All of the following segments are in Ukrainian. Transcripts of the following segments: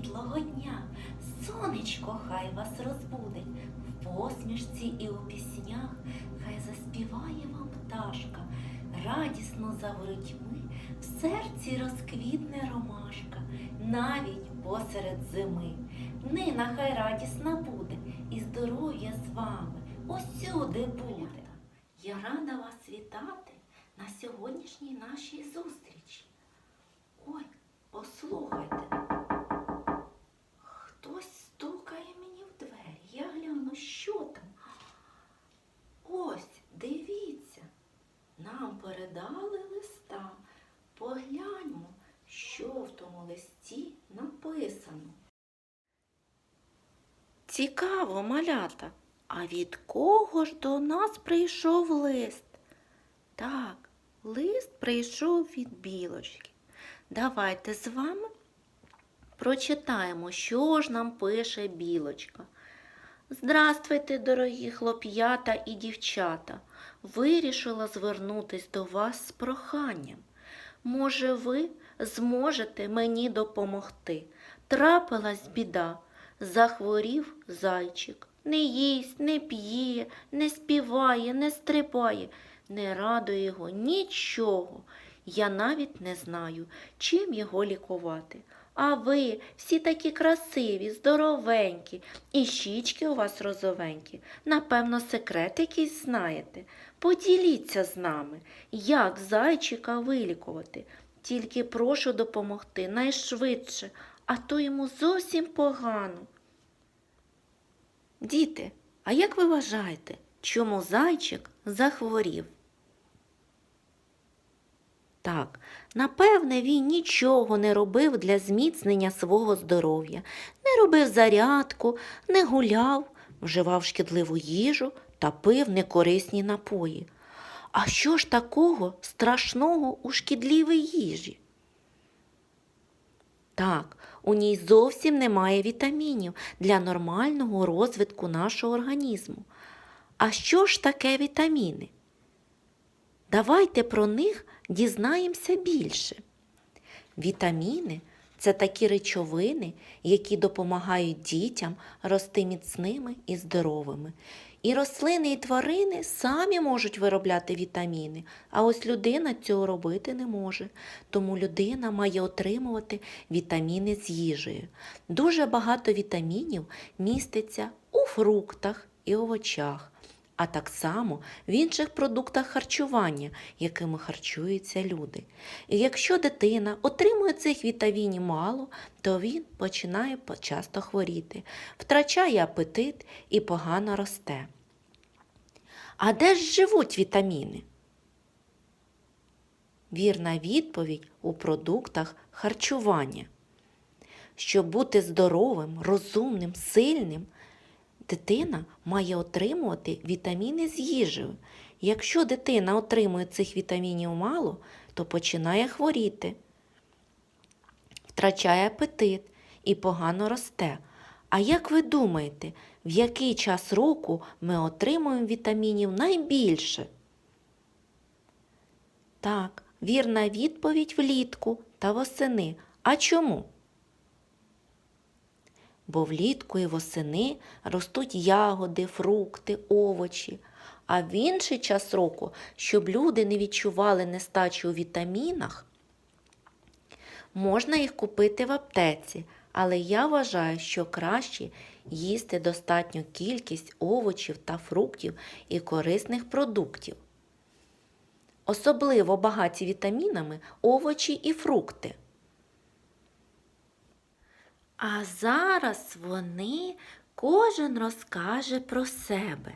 світлого дня, сонечко хай вас розбудить, в посмішці і у піснях, хай заспіває вам пташка, радісно за воротьми, в серці розквітне ромашка, навіть посеред зими. Нина хай радісна буде, і здоров'я з вами усюди буде. Я рада вас вітати на сьогоднішній нашій зустрічі. Ой, послухайте. Хтось стукає мені в двері. Я гляну, що там. Ось, дивіться, нам передали листа. Погляньмо, що в тому листі написано. Цікаво, малята, а від кого ж до нас прийшов лист? Так, лист прийшов від білочки. Давайте з вами прочитаємо, що ж нам пише білочка. Здравствуйте, дорогі хлоп'ята і дівчата. Вирішила звернутись до вас з проханням. Може, ви зможете мені допомогти? Трапилась біда, захворів зайчик. Не їсть, не п'є, не співає, не стрибає, не радує його нічого. Я навіть не знаю, чим його лікувати. А ви всі такі красиві, здоровенькі, і щічки у вас розовенькі. Напевно, секрет якийсь знаєте. Поділіться з нами, як зайчика вилікувати. Тільки прошу допомогти найшвидше, а то йому зовсім погано. Діти, а як ви вважаєте, чому зайчик захворів? Так, напевне, він нічого не робив для зміцнення свого здоров'я, не робив зарядку, не гуляв, вживав шкідливу їжу та пив некорисні напої. А що ж такого страшного у шкідливій їжі? Так, у ній зовсім немає вітамінів для нормального розвитку нашого організму. А що ж таке вітаміни? Давайте про них дізнаємося більше. Вітаміни це такі речовини, які допомагають дітям рости міцними і здоровими. І рослини і тварини самі можуть виробляти вітаміни, а ось людина цього робити не може. Тому людина має отримувати вітаміни з їжею. Дуже багато вітамінів міститься у фруктах і овочах а так само в інших продуктах харчування, якими харчуються люди. І якщо дитина отримує цих вітамінів мало, то він починає часто хворіти, втрачає апетит і погано росте. А де ж живуть вітаміни? Вірна відповідь у продуктах харчування. Щоб бути здоровим, розумним, сильним, дитина має отримувати вітаміни з їжею. Якщо дитина отримує цих вітамінів мало, то починає хворіти, втрачає апетит і погано росте. А як ви думаєте, в який час року ми отримуємо вітамінів найбільше? Так, вірна відповідь влітку та восени. А чому? Бо влітку і восени ростуть ягоди, фрукти, овочі. А в інший час року, щоб люди не відчували нестачі у вітамінах, можна їх купити в аптеці, але я вважаю, що краще їсти достатню кількість овочів та фруктів і корисних продуктів. Особливо багаті вітамінами овочі і фрукти. А зараз вони кожен розкаже про себе.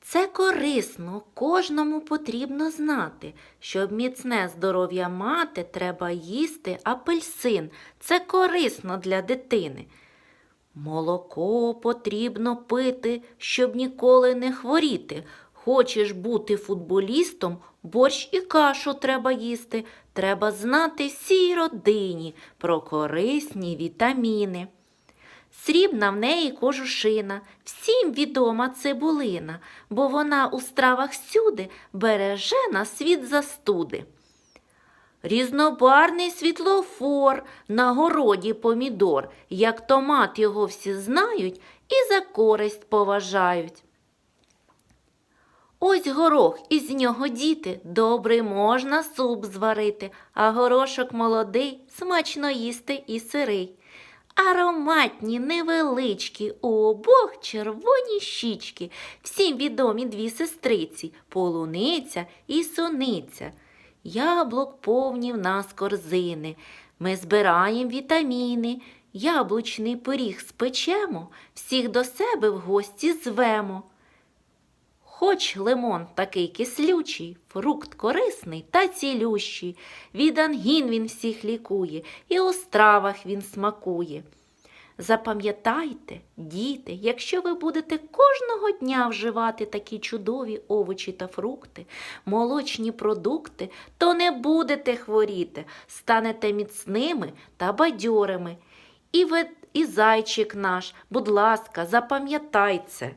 Це корисно, кожному потрібно знати, щоб міцне здоров'я мати, треба їсти апельсин. Це корисно для дитини. Молоко потрібно пити, щоб ніколи не хворіти. Хочеш бути футболістом, борщ і кашу треба їсти. Треба знати всій родині про корисні вітаміни. Срібна в неї кожушина, всім відома цибулина, бо вона у стравах всюди береже на світ застуди. Різнобарний світлофор, на городі помідор, як томат його всі знають і за користь поважають. Ось горох, із нього діти, добрий можна суп зварити, а горошок молодий, смачно їсти і сирий. Ароматні, невеличкі, у обох червоні щічки, всім відомі дві сестриці полуниця і суниця. Яблук повні в нас корзини. Ми збираємо вітаміни, яблучний пиріг спечемо, всіх до себе в гості звемо. Хоч лимон такий кислючий, фрукт корисний та цілющий, від ангін він всіх лікує, і у стравах він смакує. Запам'ятайте, діти, якщо ви будете кожного дня вживати такі чудові овочі та фрукти, молочні продукти, то не будете хворіти, станете міцними та бадьорими. І ви, і зайчик наш, будь ласка, запам'ятай це.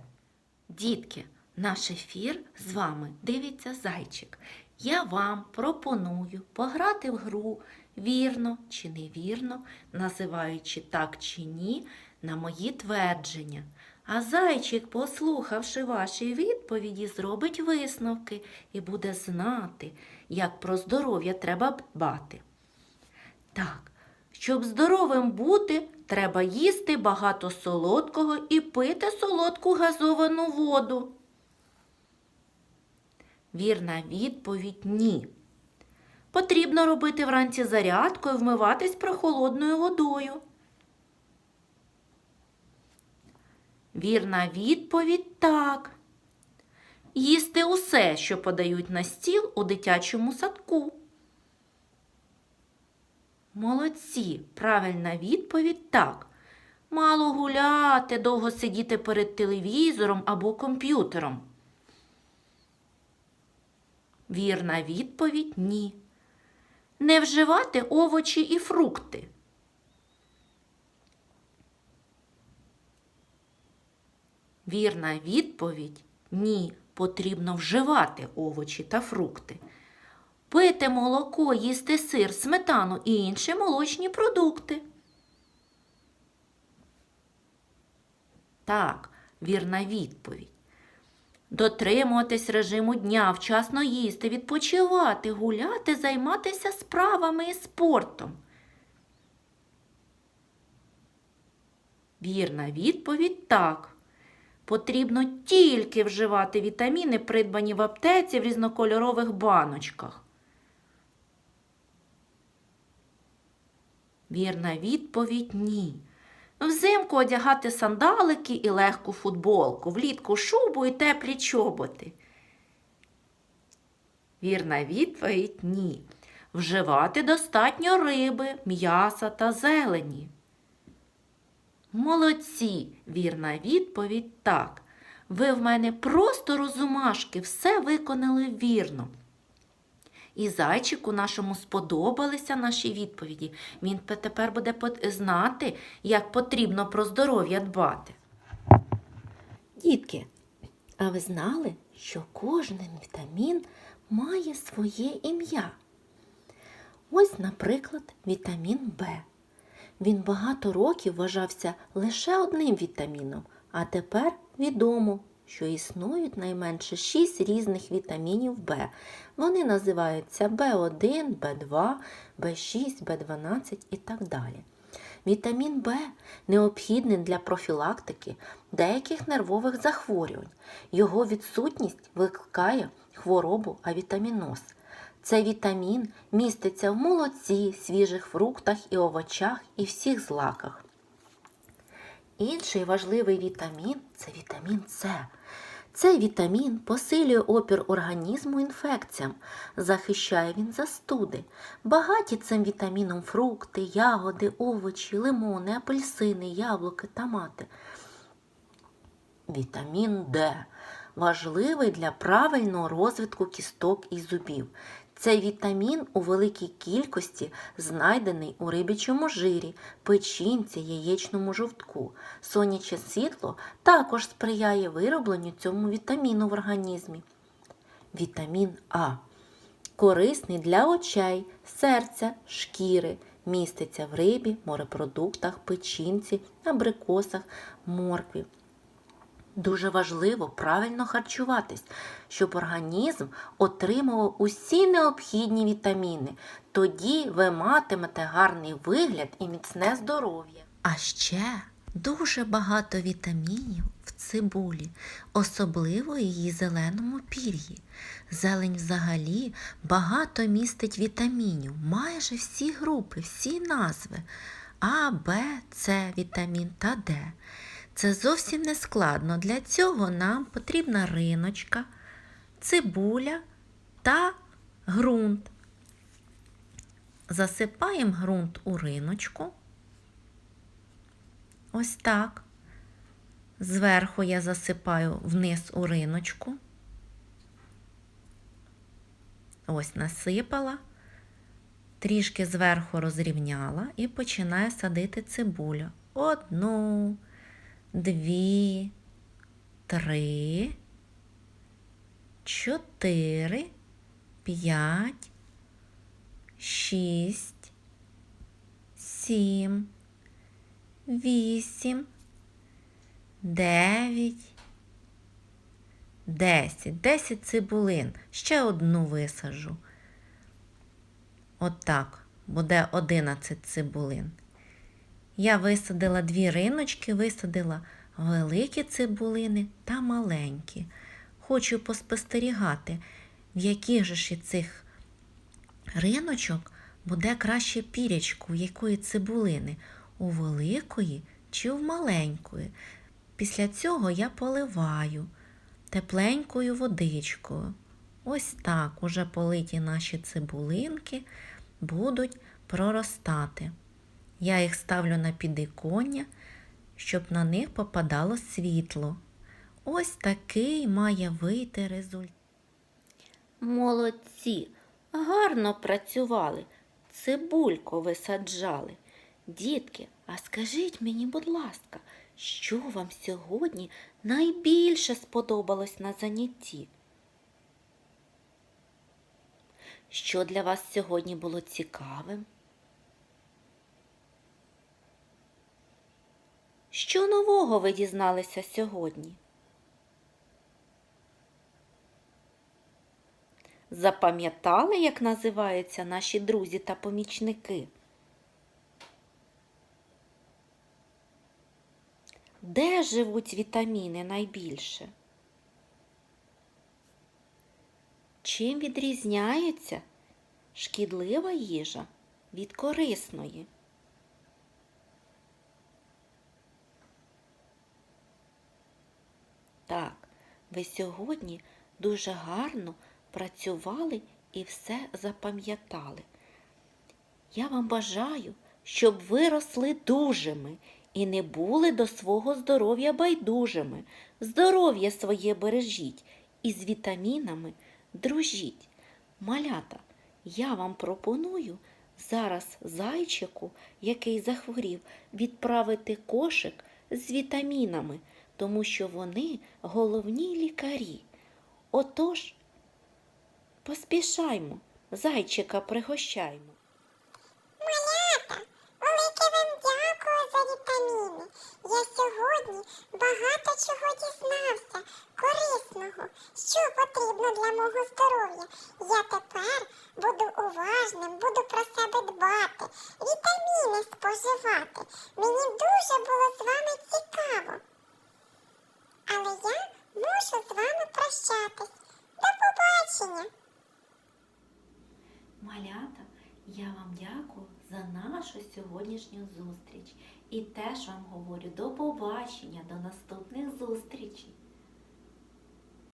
Дітки, наш ефір з вами дивиться зайчик. Я вам пропоную пограти в гру вірно чи невірно, називаючи так чи ні на мої твердження. А зайчик, послухавши ваші відповіді, зробить висновки і буде знати, як про здоров'я треба дбати. Так, щоб здоровим бути, треба їсти багато солодкого і пити солодку газовану воду. Вірна відповідь ні. Потрібно робити вранці зарядку і вмиватись прохолодною водою. Вірна відповідь так. Їсти усе, що подають на стіл у дитячому садку. Молодці. Правильна відповідь так. Мало гуляти, довго сидіти перед телевізором або комп'ютером. Вірна відповідь ні. Не вживати овочі і фрукти. Вірна відповідь ні. Потрібно вживати овочі та фрукти. Пити молоко, їсти сир, сметану і інші молочні продукти. Так, вірна відповідь. Дотримуватись режиму дня, вчасно їсти, відпочивати, гуляти, займатися справами і спортом. Вірна відповідь так. Потрібно тільки вживати вітаміни, придбані в аптеці в різнокольорових баночках. Вірна відповідь ні. Взимку одягати сандалики і легку футболку, влітку шубу і теплі чоботи. Вірна відповідь ні. Вживати достатньо риби, м'яса та зелені. Молодці, вірна відповідь так. Ви в мене просто розумашки, все виконали вірно. І зайчику нашому сподобалися наші відповіді. Він тепер буде знати, як потрібно про здоров'я дбати. Дітки, а ви знали, що кожен вітамін має своє ім'я? Ось, наприклад, вітамін Б. Він багато років вважався лише одним вітаміном, а тепер відомо, що існують найменше 6 різних вітамінів Б. Вони називаються В1, В2, В6, В12 і так далі. Вітамін В необхідний для профілактики деяких нервових захворювань. Його відсутність викликає хворобу авітаміноз. Цей вітамін міститься в молоці, свіжих фруктах і овочах і всіх злаках. Інший важливий вітамін це вітамін С. Цей вітамін посилює опір організму інфекціям, захищає він застуди. Багаті цим вітаміном фрукти, ягоди, овочі, лимони, апельсини, яблуки, томати. Вітамін Д важливий для правильного розвитку кісток і зубів. Цей вітамін у великій кількості знайдений у рибічому жирі, печінці, яєчному жовтку. Сонячне світло також сприяє виробленню цьому вітаміну в організмі. Вітамін А. корисний для очей, серця, шкіри, міститься в рибі, морепродуктах, печінці, абрикосах, моркві. Дуже важливо правильно харчуватись, щоб організм отримував усі необхідні вітаміни. Тоді ви матимете гарний вигляд і міцне здоров'я. А ще дуже багато вітамінів в цибулі, особливо її зеленому пір'ї. Зелень взагалі багато містить вітамінів, майже всі групи, всі назви А, Б, С вітамін та Д. Це зовсім не складно. Для цього нам потрібна риночка, цибуля та ґрунт. Засипаємо ґрунт у риночку. Ось так. Зверху я засипаю вниз у риночку. Ось насипала, трішки зверху розрівняла і починаю садити цибулю. Одну, дві, три, чотири, п'ять, шість, сім, вісім, дев'ять, десять. Десять цибулин. Ще одну висаджу. Отак. Буде одинадцять цибулин. Я висадила дві риночки, висадила великі цибулини та маленькі. Хочу поспостерігати, в яких же ж цих риночок буде краще пірячку, в якої цибулини, у великої чи в маленької. Після цього я поливаю тепленькою водичкою. Ось так уже политі наші цибулинки будуть проростати. Я їх ставлю на підіконня, щоб на них попадало світло. Ось такий має вийти результат. Молодці, гарно працювали, цибульку висаджали. Дітки, а скажіть мені, будь ласка, що вам сьогодні найбільше сподобалось на занятті? Що для вас сьогодні було цікавим? Що нового ви дізналися сьогодні? Запам'ятали, як називаються наші друзі та помічники? Де живуть вітаміни найбільше? Чим відрізняється шкідлива їжа від корисної? Так, ви сьогодні дуже гарно працювали і все запам'ятали. Я вам бажаю, щоб ви росли дужими і не були до свого здоров'я байдужими. Здоров'я своє бережіть і з вітамінами дружіть. Малята, я вам пропоную зараз зайчику, який захворів, відправити кошик з вітамінами, тому що вони головні лікарі. Отож, поспішаймо, зайчика пригощаймо. Малята, велике вам дякую за вітаміни. Я сьогодні багато чого дізнався, корисного, що потрібно для мого здоров'я. Я тепер буду уважним, буду про себе дбати, вітаміни споживати. Мені дуже було з вами цікаво. Але я мушу з вами прощатись. До побачення! Малята, я вам дякую за нашу сьогоднішню зустріч і теж вам говорю до побачення, до наступних зустрічей.